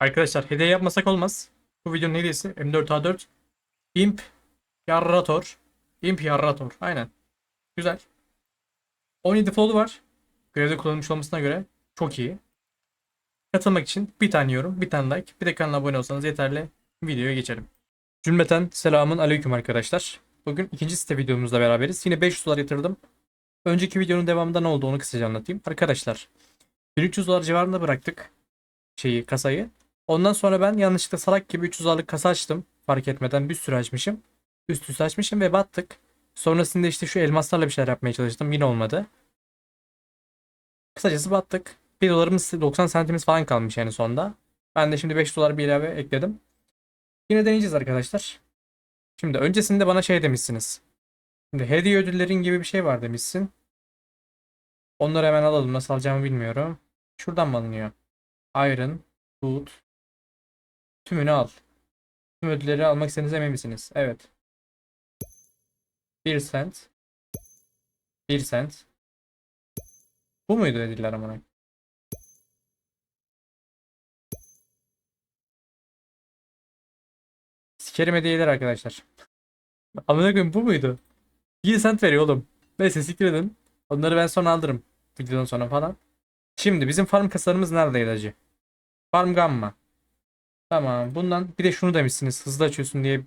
Arkadaşlar hediye yapmasak olmaz. Bu videonun hediyesi M4A4 Imp Yarrator. Imp Yarrator. Aynen. Güzel. 17 float'u var. Görevde kullanılmış olmasına göre çok iyi. Katılmak için bir tane yorum, bir tane like, bir de kanala abone olsanız yeterli. Videoya geçelim. Cümleten selamun aleyküm arkadaşlar. Bugün ikinci site videomuzla beraberiz. Yine 500 dolar yatırdım. Önceki videonun devamında ne oldu onu kısaca anlatayım. Arkadaşlar 1300 dolar civarında bıraktık şeyi kasayı. Ondan sonra ben yanlışlıkla salak gibi 300 dolarlık kasa açtım. Fark etmeden bir sürü açmışım. Üst üste açmışım ve battık. Sonrasında işte şu elmaslarla bir şeyler yapmaya çalıştım. Yine olmadı. Kısacası battık. 1 dolarımız 90 sentimiz falan kalmış yani sonda. Ben de şimdi 5 dolar bir ilave ekledim. Yine deneyeceğiz arkadaşlar. Şimdi öncesinde bana şey demişsiniz. Şimdi hediye ödüllerin gibi bir şey var demişsin. Onları hemen alalım. Nasıl alacağımı bilmiyorum. Şuradan mı alınıyor? Iron, Food. Tümünü al. Tüm ödülleri almak istediğinize emin misiniz? Evet. 1 cent. 1 cent. Bu muydu ödüller amına? Sikerim hediyeler arkadaşlar. Amına koyayım bu muydu? 1 cent veriyor oğlum. Neyse siktir edin. Onları ben sonra alırım. Videodan sonra falan. Şimdi bizim farm kasalarımız neredeydi acı? Farm Gamma. Tamam. Bundan bir de şunu demişsiniz. Hızlı açıyorsun diye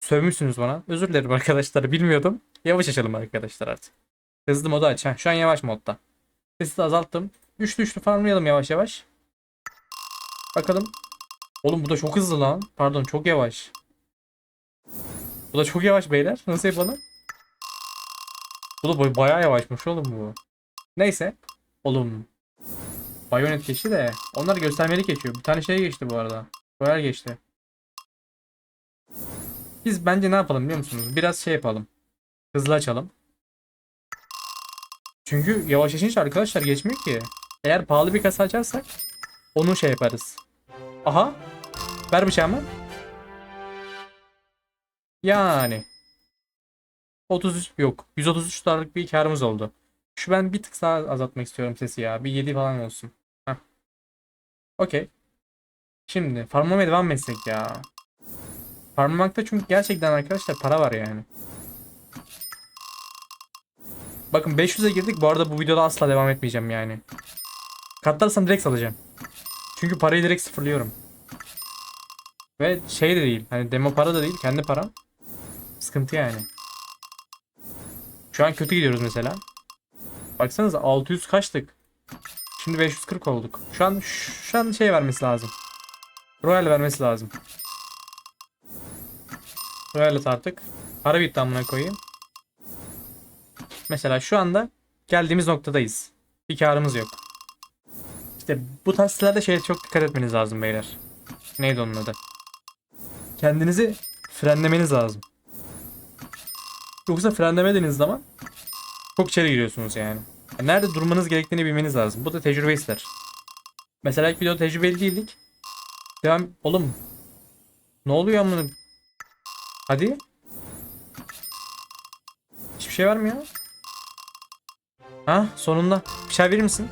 sövmüşsünüz bana. Özür dilerim arkadaşlar. Bilmiyordum. Yavaş açalım arkadaşlar artık. Hızlı modu aç. Ha, şu an yavaş modda. Sesi azalttım. Üçlü üçlü farmlayalım yavaş yavaş. Bakalım. Oğlum bu da çok hızlı lan. Pardon çok yavaş. Bu da çok yavaş beyler. Nasıl yapalım? Bu da bay- bayağı yavaşmış oğlum bu. Neyse. Oğlum. Bayonet geçti de. Onlar göstermelik geçiyor. Bir tane şey geçti bu arada. Royal geçti. Biz bence ne yapalım biliyor musunuz? Biraz şey yapalım. Hızlı açalım. Çünkü yavaş açınca arkadaşlar geçmiyor ki. Eğer pahalı bir kasa açarsak onu şey yaparız. Aha. Ver bıçağımı. Yani. 33 yok. 133 dolarlık bir karımız oldu. Şu ben bir tık daha azaltmak istiyorum sesi ya. Bir 7 falan olsun. Heh. Okey. Şimdi farmlamaya devam etsek ya? Farmlamakta çünkü gerçekten arkadaşlar para var yani. Bakın 500'e girdik. Bu arada bu videoda asla devam etmeyeceğim yani. Katlarsam direkt salacağım. Çünkü parayı direkt sıfırlıyorum. Ve şey de değil. Hani demo para da değil. Kendi param. Sıkıntı yani. Şu an kötü gidiyoruz mesela. Baksanıza 600 kaçtık. Şimdi 540 olduk. Şu an şu an şey vermesi lazım. Royal vermesi lazım. Royal artık. Para bitti amına koyayım. Mesela şu anda geldiğimiz noktadayız. Bir karımız yok. İşte bu tarz sitelerde şeye çok dikkat etmeniz lazım beyler. Neydi onun adı? Kendinizi frenlemeniz lazım. Yoksa frenlemediğiniz zaman çok içeri giriyorsunuz yani. Yani Nerede durmanız gerektiğini bilmeniz lazım. Bu da tecrübe ister. Mesela ilk videoda tecrübeli değildik. Devam... Oğlum. Ne oluyor amına? Hadi. Hiçbir şey vermiyor. Ha sonunda. Bir şey verir misin?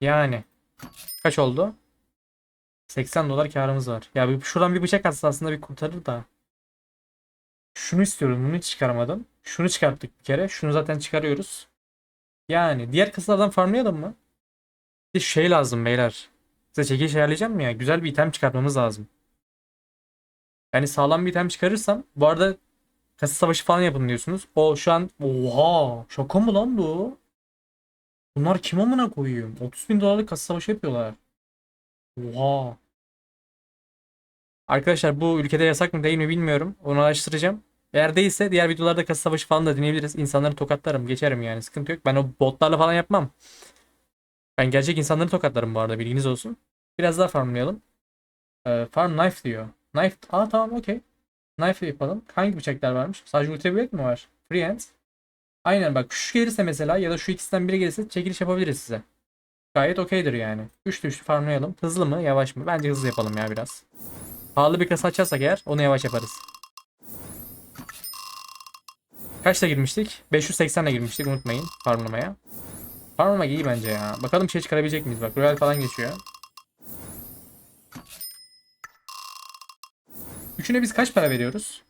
Yani. Kaç oldu? 80 dolar karımız var. Ya bir- şuradan bir bıçak atsa aslında bir kurtarır da. Şunu istiyorum. Bunu hiç çıkaramadım. Şunu çıkarttık bir kere. Şunu zaten çıkarıyoruz. Yani diğer kasalardan farmlayalım mı? Bir şey lazım beyler. Size çekiliş ayarlayacağım ya? Güzel bir item çıkartmamız lazım. Yani sağlam bir item çıkarırsam bu arada kasa savaşı falan yapın diyorsunuz. O şu an oha şaka mı lan bu? Bunlar kim amına koyuyor? 30 bin dolarlık kasa savaşı yapıyorlar. Oha. Arkadaşlar bu ülkede yasak mı değil mi bilmiyorum. Onu araştıracağım. Eğer değilse diğer videolarda kasa savaşı falan da dinleyebiliriz. İnsanları tokatlarım. Geçerim yani. Sıkıntı yok. Ben o botlarla falan yapmam. Ben gerçek insanları tokatlarım bu arada. Bilginiz olsun. Biraz daha farmlayalım. Ee, farm knife diyor. Knife. Aa tamam okey. Knife yapalım. Hangi bıçaklar varmış? Sadece ultra bilek mi var? Freehand. Aynen bak şu gelirse mesela ya da şu ikisinden biri gelirse çekiliş yapabiliriz size. Gayet okeydir yani. Üçlü üçlü farmlayalım. Hızlı mı yavaş mı? Bence hızlı yapalım ya biraz. Pahalı bir kasa açarsak eğer onu yavaş yaparız. Kaçta girmiştik? 580 ile girmiştik unutmayın farmlamaya. Farmlamak iyi bence ya. Bakalım şey çıkarabilecek miyiz? Bak Royal falan geçiyor. Üçüne biz kaç para veriyoruz?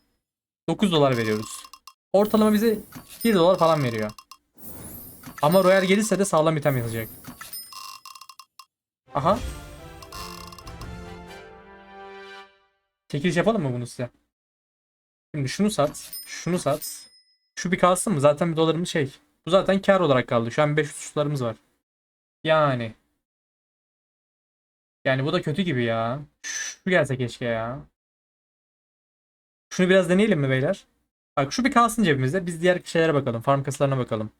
9 dolar veriyoruz. Ortalama bize 1 dolar falan veriyor. Ama Royal gelirse de sağlam item yazacak. Aha. Çekiliş yapalım mı bunu size? Şimdi şunu sat. Şunu sat. Şu bir kalsın mı? Zaten bir dolarımız şey. Bu zaten kar olarak kaldı. Şu an 500 suçlarımız var. Yani. Yani bu da kötü gibi ya. Şu gelse keşke ya. Şunu biraz deneyelim mi beyler? Bak şu bir kalsın cebimizde. Biz diğer şeylere bakalım. Farm kasalarına bakalım.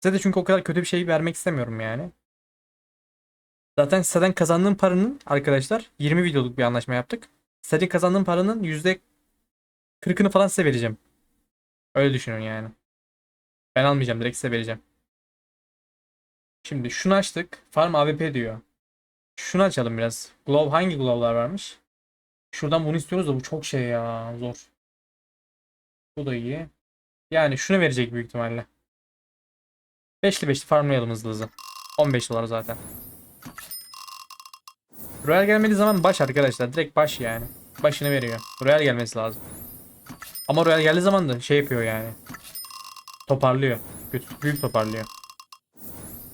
Size de çünkü o kadar kötü bir şey vermek istemiyorum yani. Zaten siteden kazandığım paranın arkadaşlar 20 videoluk bir anlaşma yaptık. Siteden kazandığım paranın %40'ını falan size vereceğim. Öyle düşünün yani. Ben almayacağım direkt size vereceğim. Şimdi şunu açtık. Farm AWP diyor. Şunu açalım biraz. Glove hangi glove'lar varmış? Şuradan bunu istiyoruz da bu çok şey ya. Zor. Bu da iyi. Yani şunu verecek büyük ihtimalle. Beşli beşli farmlayalım hızlı hızlı. 15 dolar zaten. Royal gelmediği zaman baş arkadaşlar. Direkt baş yani. Başını veriyor. Royal gelmesi lazım. Ama Royal geldiği zaman da şey yapıyor yani. Toparlıyor. Büyük, büyük toparlıyor.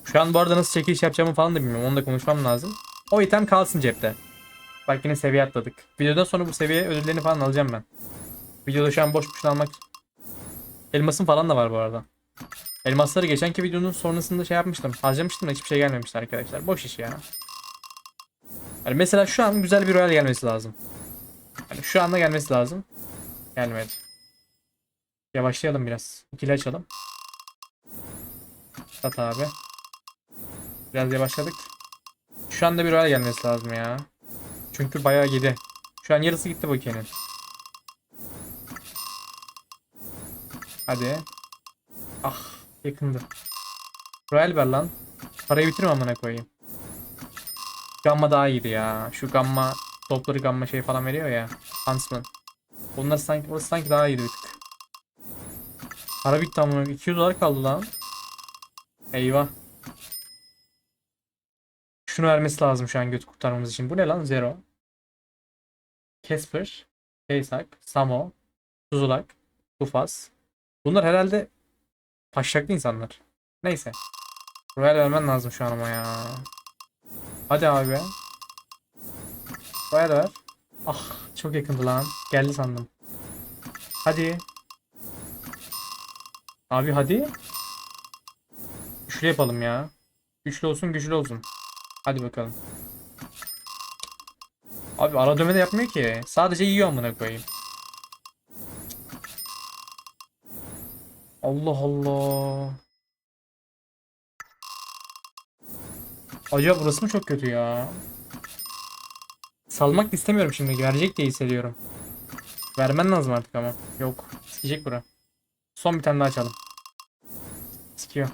Şu an bu arada nasıl çekiliş yapacağımı falan da bilmiyorum. Onu da konuşmam lazım. O item kalsın cepte. Bak yine seviye atladık. Videodan sonra bu seviye ödüllerini falan alacağım ben. Videoda şu an boş boşuna almak. Elmasın falan da var bu arada. Elmasları geçenki videonun sonrasında şey yapmıştım. Harcamıştım da hiçbir şey gelmemişti arkadaşlar. Boş iş ya. Yani mesela şu an güzel bir royal gelmesi lazım. Yani şu anda gelmesi lazım. Gelmedi. Yavaşlayalım biraz. İkili açalım. Sat abi. Biraz yavaşladık. Şu anda bir royal gelmesi lazım ya. Çünkü bayağı yedi. Şu an yarısı gitti bu ikenin. Hadi. Ah yakındı. Royal ver lan. Parayı bitirme amına koyayım. Gamma daha iyiydi ya. Şu gamma topları gamma şey falan veriyor ya. Huntsman. Bunlar sanki orası sanki daha iyiydi. Para bitti amına 200 dolar kaldı lan. Eyvah. Şunu vermesi lazım şu an göt kurtarmamız için. Bu ne lan? Zero. Casper. Kaysak. Samo. Tuzulak. Tufas. Bunlar herhalde taşacaklı insanlar. Neyse. Royal vermen lazım şu an ama ya. Hadi abi. Royal ver. Ah çok yakındı lan. Geldi sandım. Hadi. Abi hadi. Güçlü yapalım ya. Güçlü olsun güçlü olsun. Hadi bakalım. Abi ara dövme de yapmıyor ki. Sadece yiyor amına koyayım. Allah Allah. Acaba burası mı çok kötü ya? Salmak istemiyorum şimdi. Verecek diye hissediyorum. Vermen lazım artık ama. Yok. Sikecek bura. Son bir tane daha açalım. Sikiyor.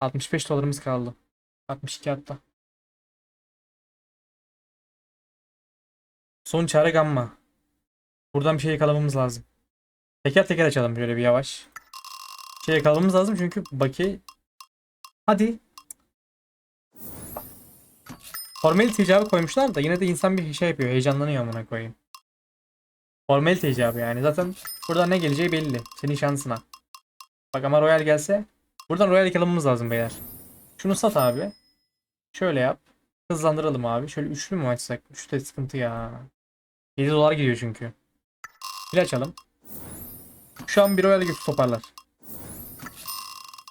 65 dolarımız kaldı. 62 hatta. Son çare gamma. Buradan bir şey yakalamamız lazım. Teker teker açalım şöyle bir yavaş. Şey yakalamamız lazım çünkü Baki... Hadi. Formalite icabı koymuşlar da yine de insan bir şey yapıyor. Heyecanlanıyor amına koyayım. Formalite icabı yani. Zaten buradan ne geleceği belli. Senin şansına. Bak ama Royal gelse. Buradan Royal yakalamamız lazım beyler. Şunu sat abi. Şöyle yap. Hızlandıralım abi. Şöyle üçlü mü açsak? Üçlü de sıkıntı ya. 7 dolar gidiyor çünkü. Bir açalım. Şu an bir Royal güç toparlar.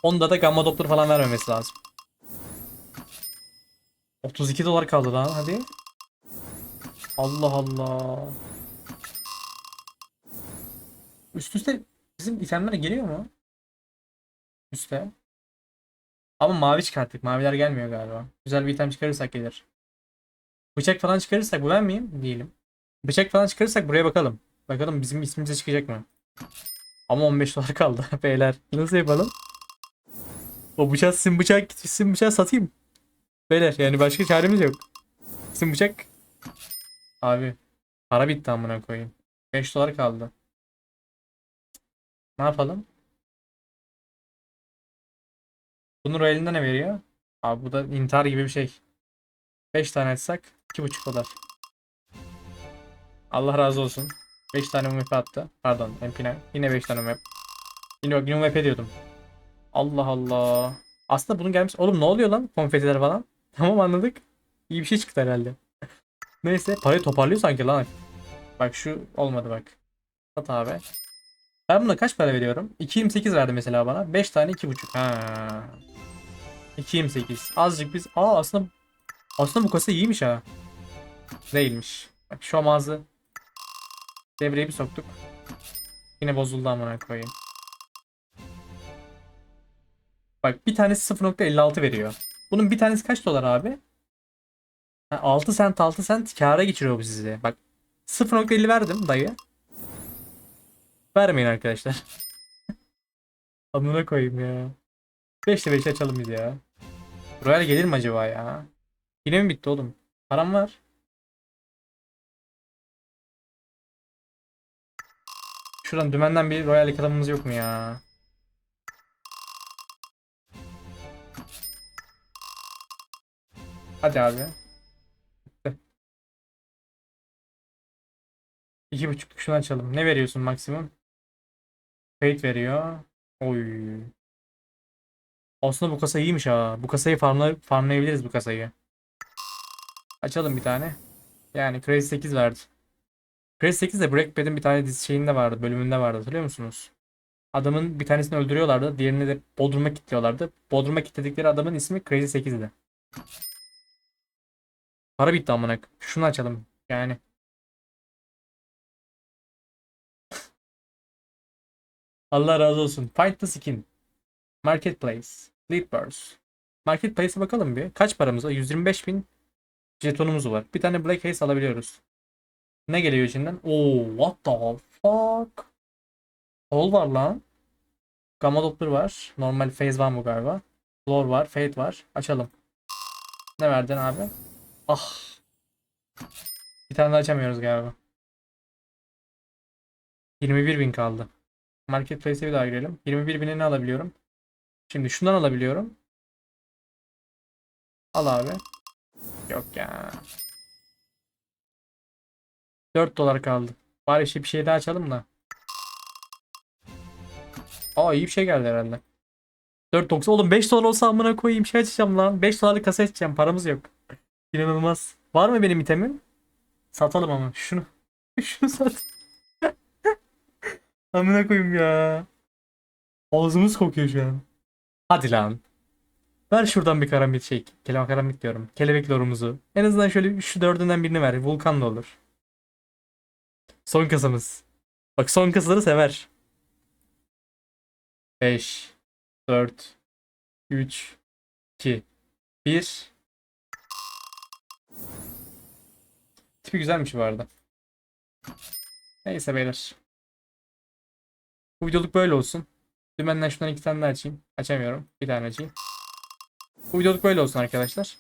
Onda da gamma doppler falan vermemesi lazım. 32 dolar kaldı lan hadi. Allah Allah. Üst üste bizim itemler geliyor mu? Üste. Ama mavi çıkarttık. Maviler gelmiyor galiba. Güzel bir item çıkarırsak gelir. Bıçak falan çıkarırsak bu ben miyim? Değilim. Bıçak falan çıkarırsak buraya bakalım. Bakalım bizim ismimize çıkacak mı? Ama 15 dolar kaldı beyler. Nasıl yapalım? O bıçak sim bıçak sim bıçak satayım. Beyler yani başka çaremiz yok. Sim bıçak. Abi para bitti amına koyayım. 5 dolar kaldı. Ne yapalım? Bunun elinden ne veriyor? Abi bu da intihar gibi bir şey. 5 tane açsak 2,5 dolar. Allah razı olsun. 5 tane UMP attı. Pardon MP9. Yine 5 tane UMP. Yine, yine UMP diyordum. Allah Allah. Aslında bunun gelmiş. Oğlum ne oluyor lan? Konfetiler falan. Tamam anladık. İyi bir şey çıktı herhalde. Neyse parayı toparlıyor sanki lan. Bak şu olmadı bak. Sat abi. Ben buna kaç para veriyorum? 2.28 verdi mesela bana. 5 tane 2.5. Ha. 2.28. Azıcık biz... Aa aslında... Aslında bu kasa iyiymiş ha. Değilmiş. Bak şu amazı devreye bir soktuk. Yine bozuldu amına koyayım. Bak bir tanesi 0.56 veriyor. Bunun bir tanesi kaç dolar abi? Ha, 6 sent 6 sent kâra geçiriyor bu sizi. Bak 0.50 verdim dayı. Vermeyin arkadaşlar. Amına koyayım ya. 5'te 5 açalım biz ya. Royal gelir mi acaba ya? Yine mi bitti oğlum? Param var. Şuradan dümenden bir Royal yakalamamız yok mu ya? Hadi abi. İki buçukluk şunu açalım. Ne veriyorsun maksimum? Fate veriyor. Oy. Aslında bu kasa iyiymiş ha. Bu kasayı farmla farmlayabiliriz bu kasayı. Açalım bir tane. Yani Crazy 8 verdi. Crazy 8 de Break Bad'in bir tane dizi şeyinde vardı. Bölümünde vardı. Hatırlıyor musunuz? Adamın bir tanesini öldürüyorlardı. Diğerini de Bodrum'a kilitliyorlardı. Bodrum'a kilitledikleri adamın ismi Crazy 8'di. Para bitti amına. Şunu açalım. Yani. Allah razı olsun. Find the skin. Marketplace. Leadbirds. Marketplace'e bakalım bir. Kaç paramız var? 125 bin jetonumuz var. Bir tane Black Ace alabiliyoruz. Ne geliyor içinden? Oo, what the fuck? Hol var lan. Gamma Doppler var. Normal Phase var mı galiba? Floor var. Fade var. Açalım. Ne verdin abi? Ah. Bir tane daha açamıyoruz galiba. 21 bin kaldı. Marketplace'e bir daha girelim. 21 bine ne alabiliyorum? Şimdi şundan alabiliyorum. Al abi. Yok ya. 4 dolar kaldı. Bari işte bir şey daha açalım da. Aa iyi bir şey geldi herhalde. 4.90 oğlum 5 dolar olsa amına koyayım şey açacağım lan. 5 dolarlık kasa açacağım paramız yok. İnanılmaz. Var mı benim itemim? Satalım ama şunu. Şunu sat. amına koyayım ya. Ağzımız kokuyor şu an. Hadi lan. Ver şuradan bir karambit şey. Kelebek karambit diyorum. Kelebek lorumuzu. En azından şöyle şu dördünden birini ver. Vulkan da olur. Son kasamız. Bak son kasaları sever. 5 4 3 2 1 Tipi güzelmiş bu arada. Neyse beyler. Bu videoluk böyle olsun. Dümenden şundan iki tane daha açayım. Açamıyorum. Bir tane açayım. Bu videoluk böyle olsun arkadaşlar.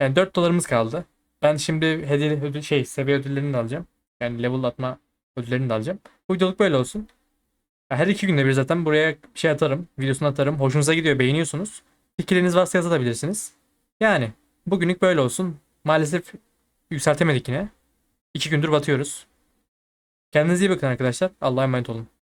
Yani 4 dolarımız kaldı. Ben şimdi hediye ödül, şey seviye ödüllerini de alacağım. Yani level atma ödüllerini de alacağım. Bu videoluk böyle olsun. Her iki günde bir zaten buraya şey atarım. Videosunu atarım. Hoşunuza gidiyor beğeniyorsunuz. Fikirleriniz varsa yazabilirsiniz. Yani bugünlük böyle olsun. Maalesef yükseltemedik yine. İki gündür batıyoruz. Kendinize iyi bakın arkadaşlar. Allah'a emanet olun.